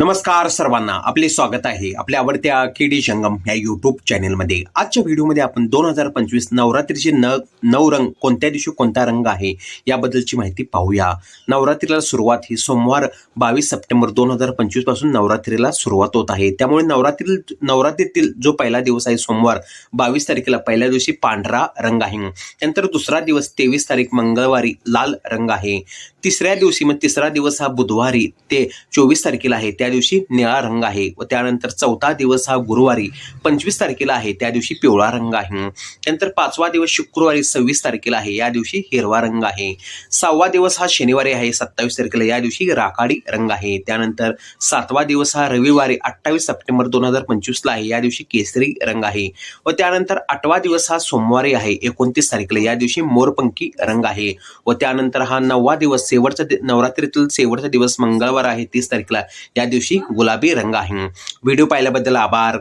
नमस्कार सर्वांना आपले स्वागत आहे आपल्या आवडत्या केडी जंगम या युट्यूब चॅनेलमध्ये आजच्या व्हिडिओमध्ये आपण दोन हजार पंचवीस नवरात्रीचे न नऊ रंग कोणत्या दिवशी कोणता रंग आहे याबद्दलची माहिती पाहूया. नवरात्रीला सुरुवात ही सोमवार बावीस सप्टेंबर दोन हजार पंचवीसपासून नवरात्रीला सुरुवात होत आहे. त्यामुळे नवरात्री नवरात्रीतील जो पहिला दिवस आहे सोमवार बावीस तारखेला पहिल्या दिवशी पांढरा रंग आहे. त्यानंतर दुसरा दिवस तेवीस तारीख मंगळवारी लाल रंग आहे. तिसऱ्या दिवशी मग तिसरा दिवस हा बुधवारी ते चोवीस तारखेला आहे. त्या दिवशी निळा रंग आहे व त्यानंतर चौथा दिवस हा गुरुवारी पंचवीस तारखेला आहे. त्या दिवशी पिवळा रंग आहे. त्यानंतर पाचवा दिवस शुक्रवारी सव्वीस तारखेला आहे. या दिवशी हिरवा रंग आहे. सहावा दिवस हा शनिवारी आहे सत्तावीस तारखेला. या दिवशी राखाडी रंग आहे. त्यानंतर सातवा दिवस हा रविवारी अठ्ठावीस सप्टेंबर दोन हजार पंचवीसला आहे. या दिवशी केसरी रंग आहे. व त्यानंतर आठवा दिवस हा सोमवारी आहे एकोणतीस तारखेला. या दिवशी मोरपंखी रंग आहे. व त्यानंतर हा नववा दिवस शेवटचा नवरात्रीतील शेवटचा दिवस मंगळवार आहे तीस तारखेला. या दिवशी गुलाबी रंग आहे. व्हिडिओ पाहिल्याबद्दल आभार.